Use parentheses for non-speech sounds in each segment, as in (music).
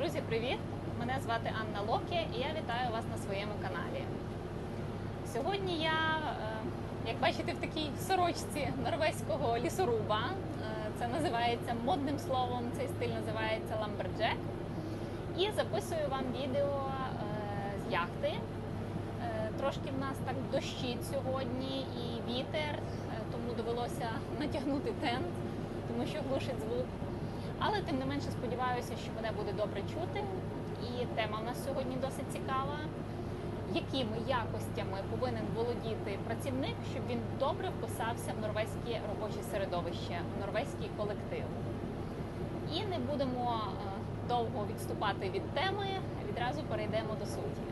Друзі, привіт! Мене звати Анна Локі і я вітаю вас на своєму каналі. Сьогодні я, е, як бачите, в такій сорочці норвезького лісоруба. Е, Це називається модним словом, цей стиль називається ламберджек. І записую вам відео е, з яхти. Трошки в нас так дощить сьогодні і вітер, тому довелося натягнути тент, тому що глушить звук. Але тим не менше сподіваюся, що мене буде добре чути. І тема в нас сьогодні досить цікава. Якими якостями повинен володіти працівник, щоб він добре вписався в норвезьке робоче середовище, в норвезький колектив? І не будемо е, довго відступати від теми, відразу перейдемо до суті.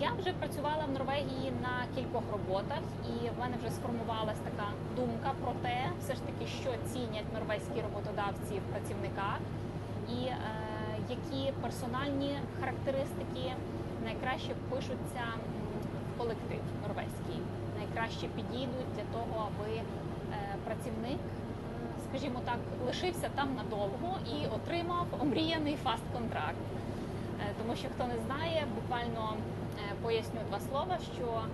Я вже працювала в Норвегії на кількох роботах, і в мене вже сформувалась така думка про те, все ж таки, що цінять норвезькі роботодавці в працівниках, і е, які персональні характеристики найкраще впишуться в колектив норвезький, найкраще підійдуть для того, аби е, працівник, скажімо так, лишився там надовго і отримав омріяний фаст-контракт. Е, Тому що хто не знає, буквально поясню два слова, що е,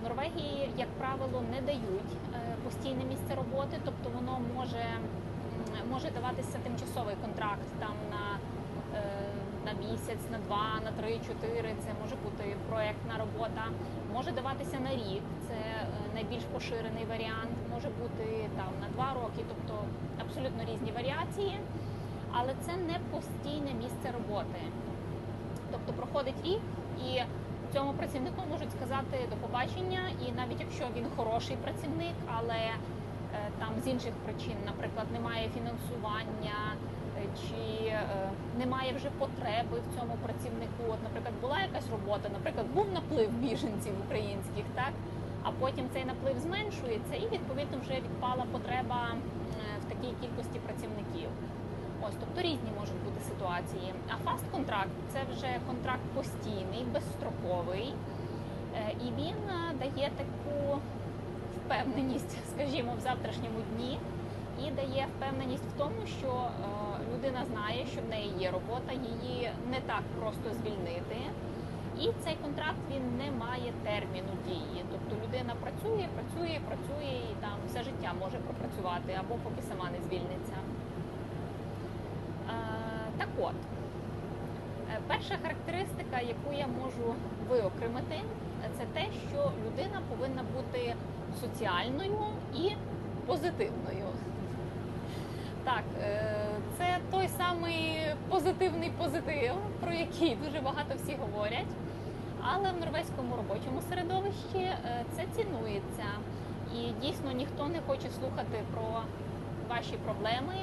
в Норвегії, як правило, не дають е, постійне місце роботи, тобто воно може, може даватися тимчасовий контракт там на, е, на місяць, на два, на три, чотири. Це може бути проєктна робота, може даватися на рік. Це е, найбільш поширений варіант, може бути там на два роки, тобто абсолютно різні варіації. Але це не постійне місце роботи. Тобто проходить рік, і цьому працівнику можуть сказати до побачення, і навіть якщо він хороший працівник, але е, там з інших причин, наприклад, немає фінансування е, чи е, немає вже потреби в цьому працівнику. От, наприклад, була якась робота, наприклад, був наплив біженців українських, так а потім цей наплив зменшується, і відповідно вже відпала потреба в такій кількості працівників. Ось, тобто різні можуть бути ситуації. А фаст-контракт це вже контракт постійний, безстроковий, Е, і він е, дає таку впевненість, (laughs) скажімо, в завтрашньому дні, і дає впевненість в тому, що е, людина знає, що в неї є робота, її не так просто звільнити. І цей контракт він не має терміну дії. Тобто людина працює, працює, працює і там все життя може пропрацювати або поки сама не звільниться. Так от, е, перша характеристика, яку я можу виокремити, це те, що людина повинна бути соціальною і позитивною. Так, е, це той самий позитивний позитив, про який дуже багато всі говорять. Але в норвезькому робочому середовищі е, це цінується. І дійсно ніхто не хоче слухати про ваші проблеми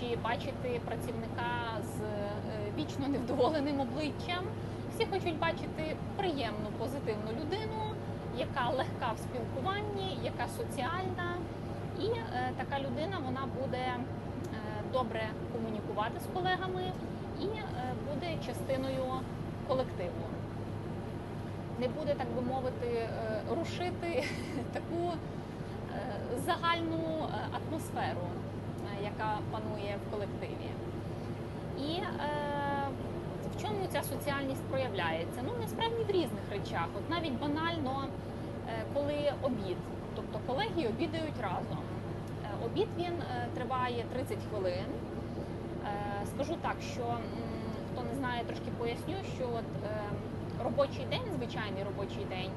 чи бачити працівника з е, вічно невдоволеним обличчям. Всі хочуть бачити приємну, позитивну людину, яка легка в спілкуванні, яка соціальна. І е, така людина вона буде е, добре комунікувати з колегами і е, буде частиною колективу. Не буде, так би мовити, е, рушити (laughs) таку е, загальну атмосферу, яка панує в колективі. І е, в чому ця соціальність проявляється? Ну, насправді в різних речах. От навіть банально, е, коли обід, тобто колеги обідають разом. Е, Обід він е, триває 30 хвилин. Е, Скажу так, що м, хто не знає, трошки поясню, що от, е, робочий день, звичайний робочий день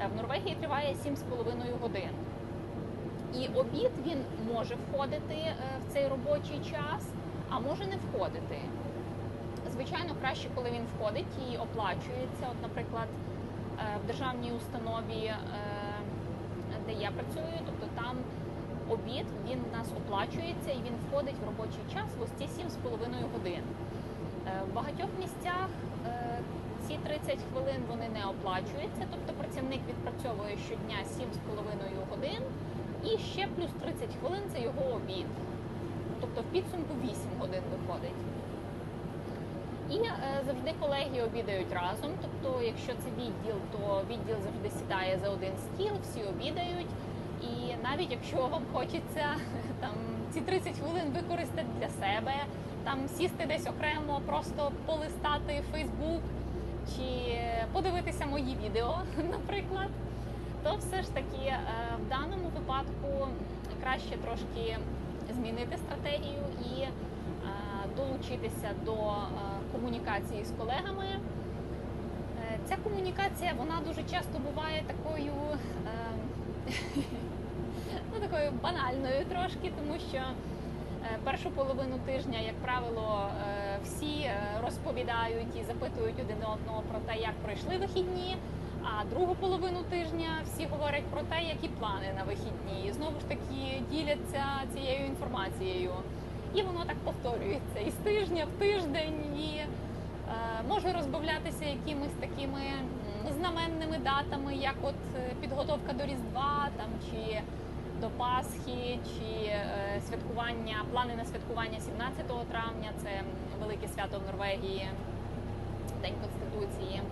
е, в Норвегії триває 7,5 годин. І обід він може входити е, в цей робочий час, а може не входити. Звичайно, краще, коли він входить і оплачується. От, наприклад, е, в державній установі, е, де я працюю, тобто там обід він у нас оплачується і він входить в робочий час в ось ці 7,5 годин. В багатьох місцях ці 30 хвилин вони не оплачуються, тобто працівник відпрацьовує щодня 7,5 годин і ще плюс 30 хвилин це його обід. Тобто в підсумку 8 годин виходить. І е, завжди колеги обідають разом. Тобто, якщо це відділ, то відділ завжди сідає за один стіл, всі обідають. І навіть якщо вам хочеться (laughs) там ці 30 хвилин використати для себе, там сісти десь окремо, просто полистати Фейсбук чи подивитися мої відео, (laughs) наприклад, то все ж таки е, в даному випадку краще трошки змінити стратегію і е, долучитися до е, комунікації з колегами. Ця комунікація вона дуже часто буває такою, (laughs) ну, такою банальною трошки, тому що першу половину тижня, як правило, всі розповідають і запитують один одного про те, як пройшли вихідні. Другу половину тижня всі говорять про те, які плани на вихідні. І знову ж таки діляться цією інформацією. І воно так повторюється із тижня в тиждень. І е, може розбавлятися якимись такими знаменними датами, як от е, підготовка до Різдва, там чи до Пасхи, чи е, святкування, плани на святкування 17 травня. Це велике свято в Норвегії, День Конституції.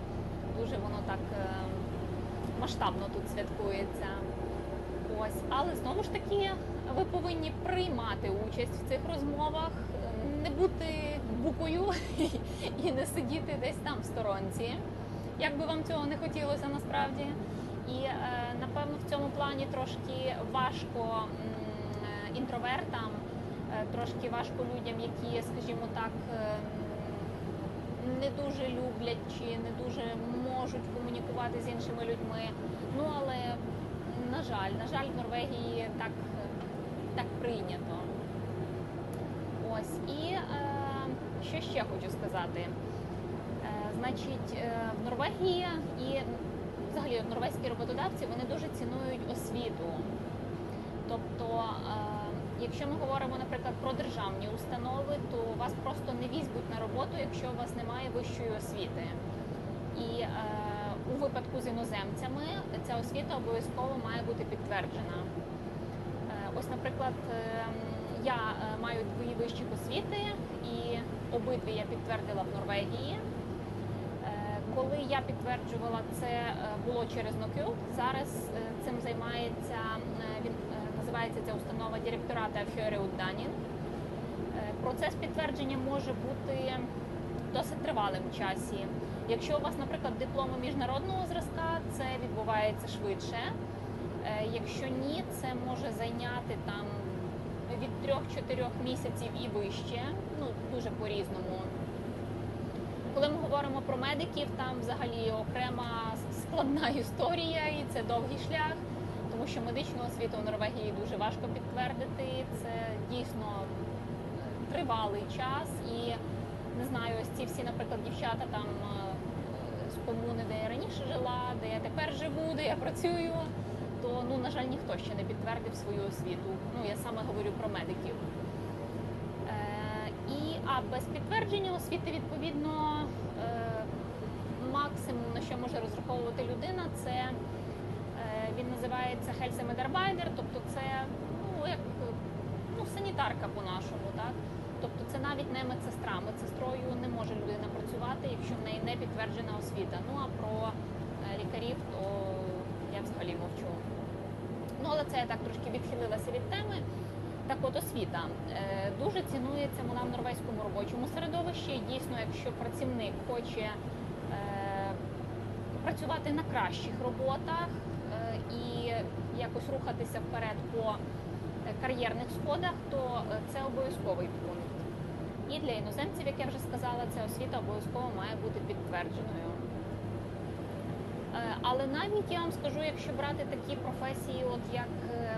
Дуже воно так е, масштабно тут святкується. Ось, але знову ж таки, ви повинні приймати участь в цих розмовах, е, не бути букою (laughs) і не сидіти десь там в сторонці, як би вам цього не хотілося насправді. І е, напевно в цьому плані трошки важко е, інтровертам, трошки важко людям, які, скажімо так, е, не дуже люблять чи не дуже можуть комунікувати з іншими людьми. Ну але на жаль, на жаль, в Норвегії так, так прийнято. Ось і е, що ще хочу сказати. Е, значить, е, в Норвегії і взагалі норвезькі роботодавці вони дуже цінують освіту. Тобто, е, якщо ми говоримо, наприклад, про державні установи, то вас просто роботу, якщо у вас немає вищої освіти. І е, у випадку з іноземцями ця освіта обов'язково має бути підтверджена. Е, ось, наприклад, е, я е, маю дві вищі освіти, і обидві я підтвердила в Норвегії. Е, Коли я підтверджувала це е, було через NoQ, зараз цим займається він називається ця установа директората Фьореудданін. Процес підтвердження може бути досить тривалим в часі. Якщо у вас, наприклад, дипломи міжнародного зразка, це відбувається швидше. Е, Якщо ні, це може зайняти там від 3-4 місяців і вище, ну дуже по-різному. Коли ми говоримо про медиків, там взагалі окрема складна історія, і це довгий шлях, тому що медичну освіту в Норвегії дуже важко підтвердити. Це дійсно тривалий час, і не знаю, ось ці всі, наприклад, дівчата там е, з комуни, де я раніше жила, де я тепер живу, де я працюю, то ну на жаль ніхто ще не підтвердив свою освіту. Ну я саме говорю про медиків. Е, І а без підтвердження освіти відповідно е, максимум на що може розраховувати людина, це е, він називається Хельсемедербайдер, тобто це ну як ну санітарка по-нашому, так. Тобто це навіть не медсестра. Медсестрою не може людина працювати, якщо в неї не підтверджена освіта. Ну а про е, лікарів, то я взагалі мовчу. Ну але це я так трошки відхилилася від теми. Так от освіта Е, дуже цінується вона в норвезькому робочому середовищі. Дійсно, якщо працівник хоче е, працювати на кращих роботах і якось рухатися вперед по кар'єрних сходах, то е, це обов'язковий пункт. І для іноземців, як я вже сказала, ця освіта обов'язково має бути підтвердженою. Е, Але навіть я вам скажу, якщо брати такі професії, от як е,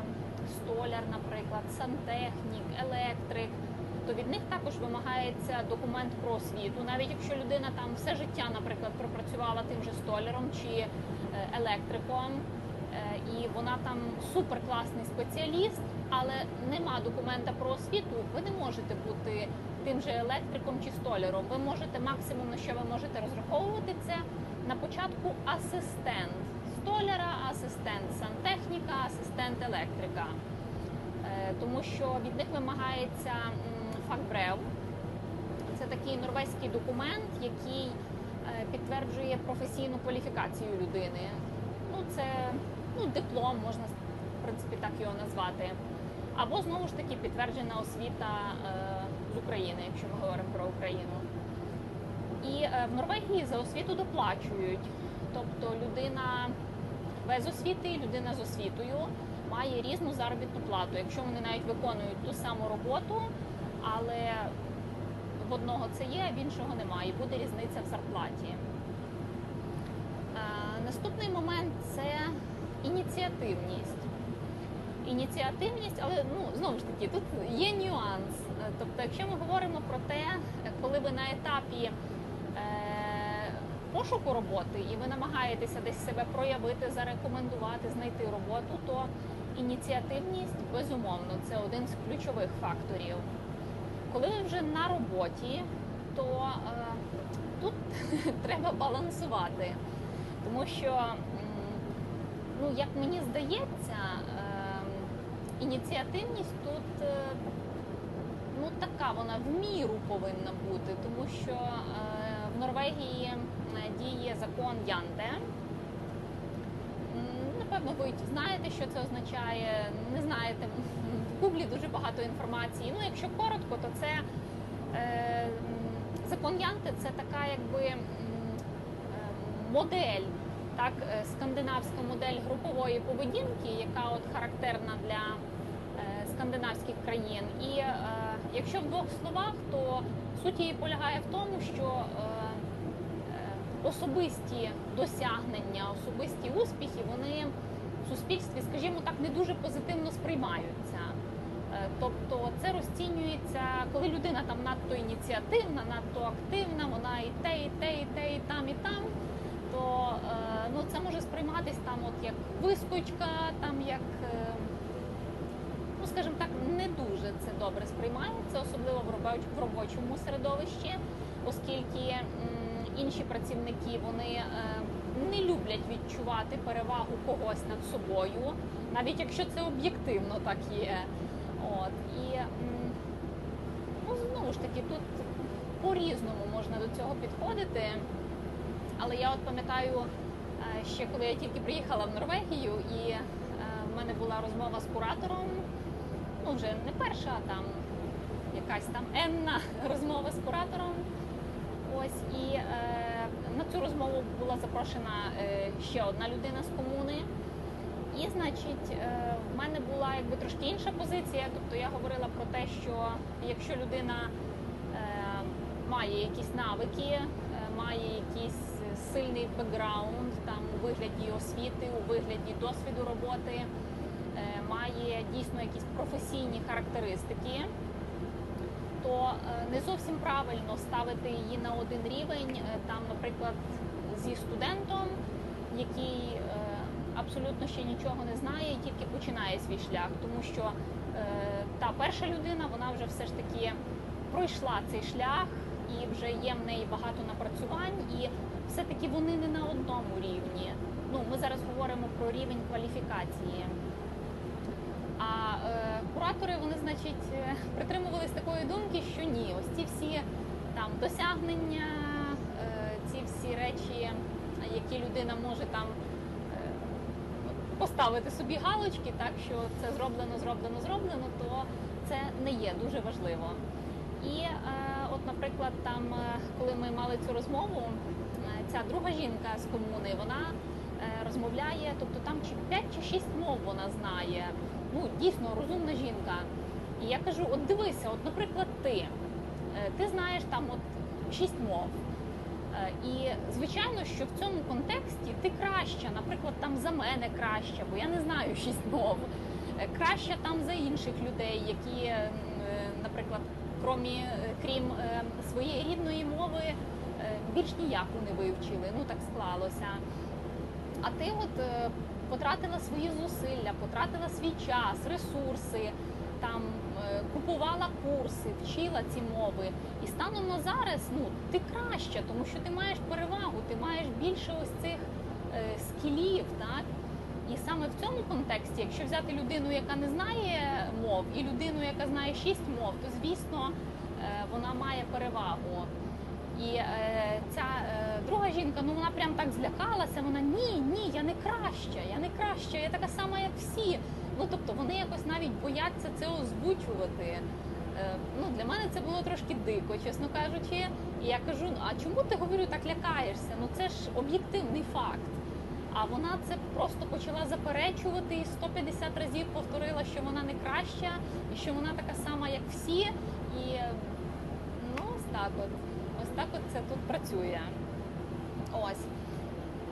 столяр, наприклад, сантехнік, електрик, то від них також вимагається документ про освіту. Навіть якщо людина там все життя, наприклад, пропрацювала тим же столяром чи е, електриком, е, вона там суперкласний спеціаліст, але нема документа про освіту, ви не можете бути тим же електриком чи столяром. Ви можете максимум на що ви можете розраховувати це на початку асистент столяра, асистент сантехніка, асистент електрика. Е, Тому що від них вимагається факбрев. Це такий норвезький документ, який е, підтверджує професійну кваліфікацію людини. Ну, це ну, диплом, можна в принципі так його назвати. Або знову ж таки підтверджена освіта е, з України, якщо ми говоримо про Україну. І е, в Норвегії за освіту доплачують. Тобто людина без освіти людина з освітою має різну заробітну плату. Якщо вони навіть виконують ту саму роботу, але в одного це є, а в іншого немає. Буде різниця в зарплаті. Е, Наступний момент це ініціативність. Ініціативність, але ну знову ж таки, тут є нюанс. Е, Тобто, якщо ми говоримо про те, коли ви на етапі е, пошуку роботи і ви намагаєтеся десь себе проявити, зарекомендувати, знайти роботу, то ініціативність безумовно це один з ключових факторів. Коли ви вже на роботі, то е, тут (laughs) треба балансувати, тому що, ну як мені здається, е, ініціативність тут е, ну така вона в міру повинна бути, тому що е, в Норвегії е, діє закон Янте. М, Напевно, ви знаєте, що це означає. Не знаєте, в гуглі дуже багато інформації. Ну, якщо коротко, то це е, закон Янте це така якби е, модель, так, е, скандинавська модель групової поведінки, яка от характерна для е, скандинавських країн. І е, якщо в двох словах, то суть її полягає в тому, що особисті досягнення, особисті успіхи, вони в суспільстві, скажімо так, не дуже позитивно сприймаються. Тобто це розцінюється, коли людина там надто ініціативна, надто активна, вона і те, і те, і те, і там, і там, то ну, це може сприйматись там от як вискочка, там як, е, ну скажімо так, не дуже це добре сприймається, особливо в робочому середовищі, оскільки інші працівники вони е, не люблять відчувати перевагу когось над собою, навіть якщо це об'єктивно так є. От і ну знову ж таки тут по-різному можна до цього підходити. Але я от пам'ятаю ще коли я тільки приїхала в Норвегію, і е, в мене була розмова з куратором. Ну вже не перша, а там якась там енна (laughs) розмова з куратором. Ось і е, на цю розмову була запрошена е, ще одна людина з комуни. І, значить, е, в мене була якби трошки інша позиція. Тобто я говорила про те, що якщо людина е, має якісь навики, е, має якийсь сильний бекграунд там у вигляді освіти, у вигляді досвіду роботи, е, має дійсно якісь професійні характеристики, то е, не зовсім правильно ставити її на один рівень, е, там, наприклад, зі студентом, який абсолютно ще нічого не знає і тільки починає свій шлях, тому що та перша людина вона вже все ж таки пройшла цей шлях і вже є в неї багато напрацювань, і все-таки вони не на одному рівні. Ну, ми зараз говоримо про рівень кваліфікації. А е, куратори, вони, значить, е, притримувались такої думки, що ні, ось ці всі там досягнення, е, ці всі речі, які людина може там е, поставити собі галочки, так що це зроблено, зроблено, зроблено, то це не є дуже важливо. І е, от, наприклад, там, е, коли ми мали цю розмову, ця друга жінка з комуни, вона е, розмовляє, тобто там чи 5 чи 6 мов вона знає. Ну, дійсно розумна жінка. І я кажу: от дивися, от, наприклад, ти, е, ти знаєш там от 6 мов. Е, І звичайно, що в цьому контексті ти краща, наприклад, там за мене краща, бо я не знаю шість мов. Краща там за інших людей, які, наприклад, крім е, своєї рідної мови, більш ніяку не вивчили. Ну так склалося. А ти от е, потратила свої зусилля, потратила свій час, ресурси, там е, купувала курси, вчила ці мови. І станом на зараз ну ти краща, тому що ти маєш перевагу, ти маєш більше ось цих е, скілів, так. І саме в цьому контексті, якщо взяти людину, яка не знає мов, і людину, яка знає шість мов, то звісно е, вона має перевагу. І е, ця е, друга жінка, ну вона прям так злякалася. Вона ні, ні, я не краща, я не краща, я така сама, як всі. Ну тобто вони якось навіть бояться це озвучувати. Е, Ну, для мене це було трошки дико, чесно кажучи. І я кажу: ну а чому ти говорю так лякаєшся? Ну це ж об'єктивний факт. А вона це просто почала заперечувати і 150 разів повторила, що вона не краща, і що вона така сама, як всі. І ну, так от. Так от це тут працює. Ось.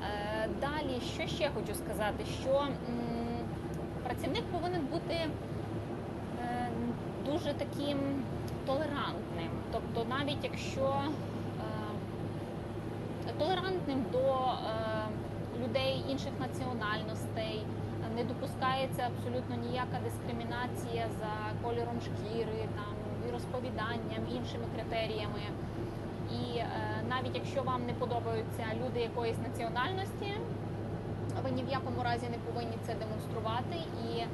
Е, Далі, що ще хочу сказати, що працівник повинен бути е, дуже таким толерантним. Тобто, навіть якщо е, толерантним до людей інших національностей, не допускається абсолютно ніяка дискримінація за кольором шкіри, там, віросповіданням, іншими критеріями. І е, навіть якщо вам не подобаються люди якоїсь національності, ви ні в якому разі не повинні це демонструвати. І е,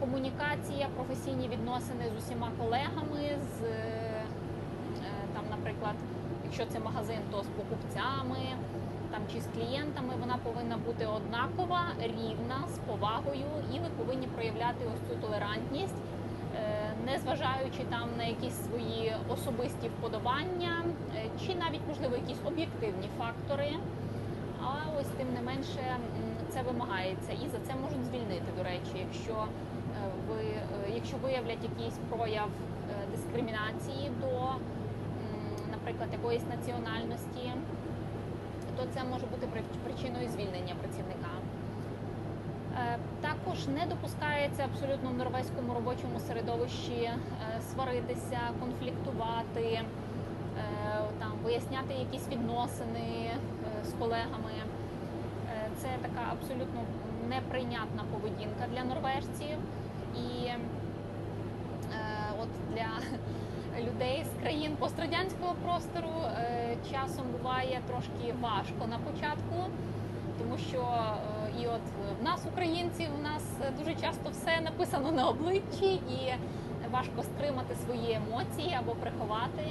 комунікація, професійні відносини з усіма колегами, з е, там, наприклад, якщо це магазин, то з покупцями там чи з клієнтами, вона повинна бути однакова, рівна, з повагою, і ви повинні проявляти ось цю толерантність. Е, не зважаючи там на якісь свої особисті вподобання, е, чи навіть можливо якісь об'єктивні фактори. А ось тим не менше це вимагається, і за це можуть звільнити. До речі, якщо е, ви якщо виявлять якийсь прояв дискримінації до, наприклад, якоїсь національності, то це може бути причиною звільнення працівника. Також не допускається абсолютно в норвезькому робочому середовищі сваритися, конфліктувати, там виясняти якісь відносини з колегами. Це така абсолютно неприйнятна поведінка для норвежців. І от для (laughs) людей з країн пострадянського простору часом буває трошки важко на початку тому що і от в нас, українців, у нас дуже часто все написано на обличчі, і важко стримати свої емоції або приховати.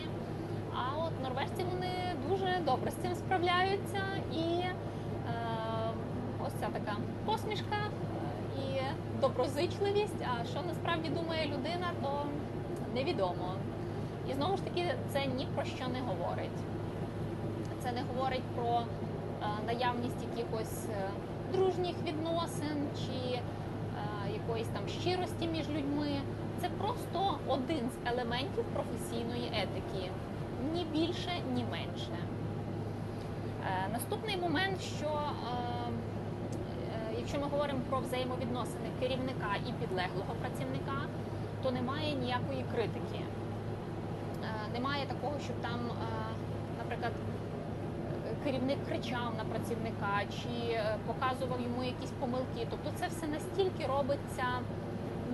А от норвежці вони дуже добре з цим справляються, і е, ось ця така посмішка і доброзичливість. А що насправді думає людина, то невідомо. І знову ж таки, це ні про що не говорить. Це не говорить про наявність якихось е, дружніх відносин чи е, якоїсь там щирості між людьми. Це просто один з елементів професійної етики, ні більше, ні менше. Е, наступний момент, що якщо ми говоримо про взаємовідносини керівника і підлеглого працівника, то немає ніякої критики. Немає такого, щоб там, керівник кричав на працівника чи е, показував йому якісь помилки. Тобто це все настільки робиться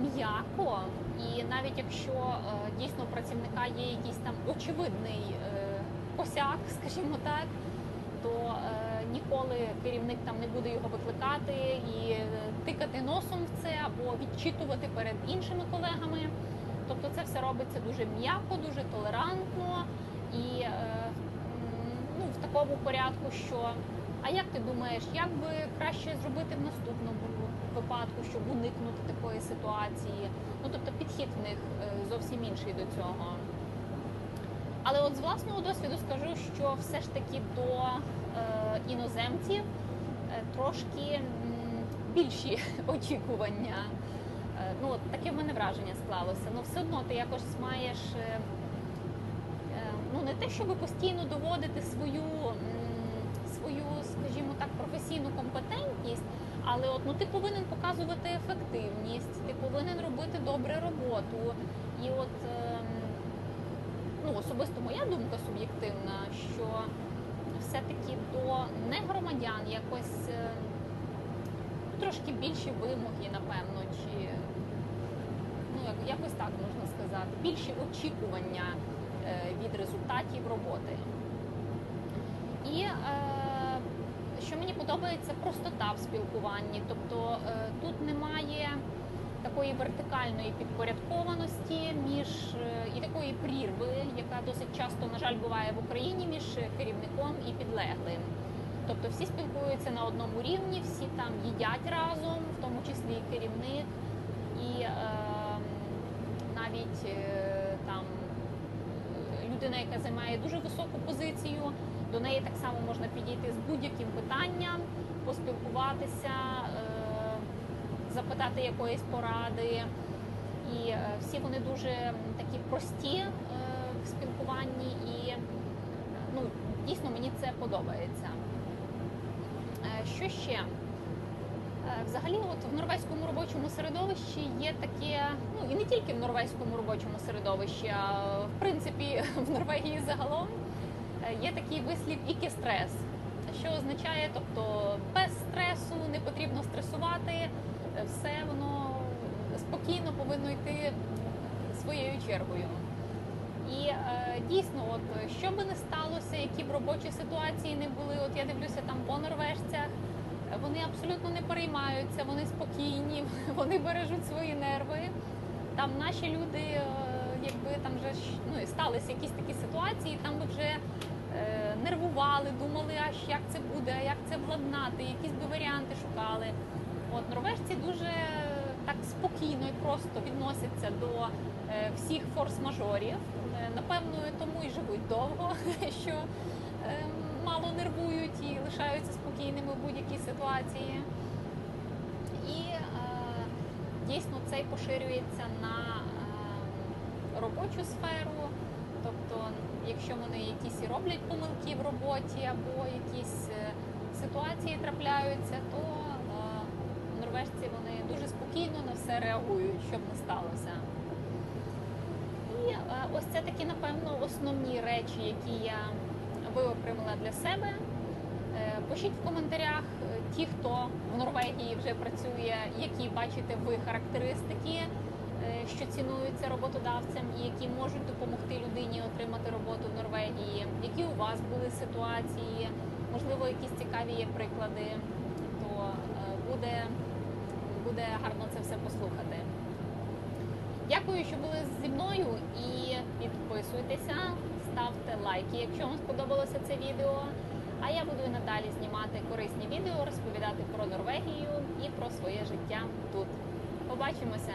м'яко, і навіть якщо е, дійсно у працівника є якийсь там очевидний е, посяк, (laughs) скажімо так, то ніколи керівник там не буде його викликати і тикати носом в це або відчитувати перед іншими колегами. Тобто це все робиться дуже м'яко, дуже толерантно і такому порядку, що а як ти думаєш, як би краще зробити в наступному випадку, щоб уникнути такої ситуації? Ну тобто підхід в них е, зовсім інший до цього. Але от з власного досвіду скажу, що все ж таки до е, іноземців е, трошки більші (laughs) очікування. Е, ну, от Таке в мене враження склалося. Ну все одно ти якось маєш. Е, ну не те, щоб постійно доводити свою, свою, скажімо так, професійну компетентність, але от ну ти повинен показувати ефективність, ти повинен робити добре роботу. І от ем, ну, особисто моя думка суб'єктивна, що все-таки до негромадян якось ем, трошки більші вимоги, напевно, чи ну якось так можна сказати, більші очікування. Е, від результатів роботи. І е, що мені подобається, простота в спілкуванні. Тобто е, тут немає такої вертикальної підпорядкованості між і такої прірви, яка досить часто, на жаль, буває в Україні між керівником і підлеглим. Тобто всі спілкуються на одному рівні, всі там їдять разом, в тому числі і керівник. І е, навіть е, людина, яка займає дуже високу позицію, до неї так само можна підійти з будь-яким питанням, поспілкуватися, е, запитати якоїсь поради. І е, всі вони дуже такі прості е, в спілкуванні, і ну, дійсно мені це подобається. Що ще? Е, Взагалі, от в норвезькому робочому середовищі є таке, ну і не тільки в норвезькому робочому середовищі, а в принципі (laughs) в Норвегії загалом е, є такий вислів ікістрес, що означає, тобто без стресу не потрібно стресувати, е, все воно спокійно повинно йти своєю чергою. І е, дійсно, от що би не сталося, які б робочі ситуації не були, от я дивлюся там по норвежцях, вони абсолютно не переймаються, вони спокійні, (laughs) вони бережуть свої нерви. Там наші люди, е, якби там вже ну, сталися якісь такі ситуації, там би вже е, нервували, думали, аж як це буде, як це владнати, якісь би варіанти шукали. От норвежці дуже так спокійно і просто відносяться до е, всіх форс-мажорів. Е, Напевно, тому і живуть довго, (laughs) що мало нервують і лишаються спокійними в будь-якій ситуації. І е, дійсно це поширюється на е, робочу сферу. Тобто, якщо вони якісь і роблять помилки в роботі або якісь е, ситуації трапляються, то е, норвежці вони дуже спокійно на все реагують, щоб не сталося. І е, ось це такі, напевно, основні речі, які я виокремила для себе. Е, Пишіть в коментарях е, ті, хто в Норвегії вже працює, які бачите ви характеристики, е, що цінуються роботодавцям і які можуть допомогти людині отримати роботу в Норвегії, які у вас були ситуації, можливо, якісь цікаві є приклади, то буде, буде гарно це все послухати. Дякую, що були зі мною і підписуйтеся, ставте лайки, якщо вам сподобалося це відео. А я буду і надалі знімати корисні відео, розповідати про Норвегію і про своє життя тут. Побачимося!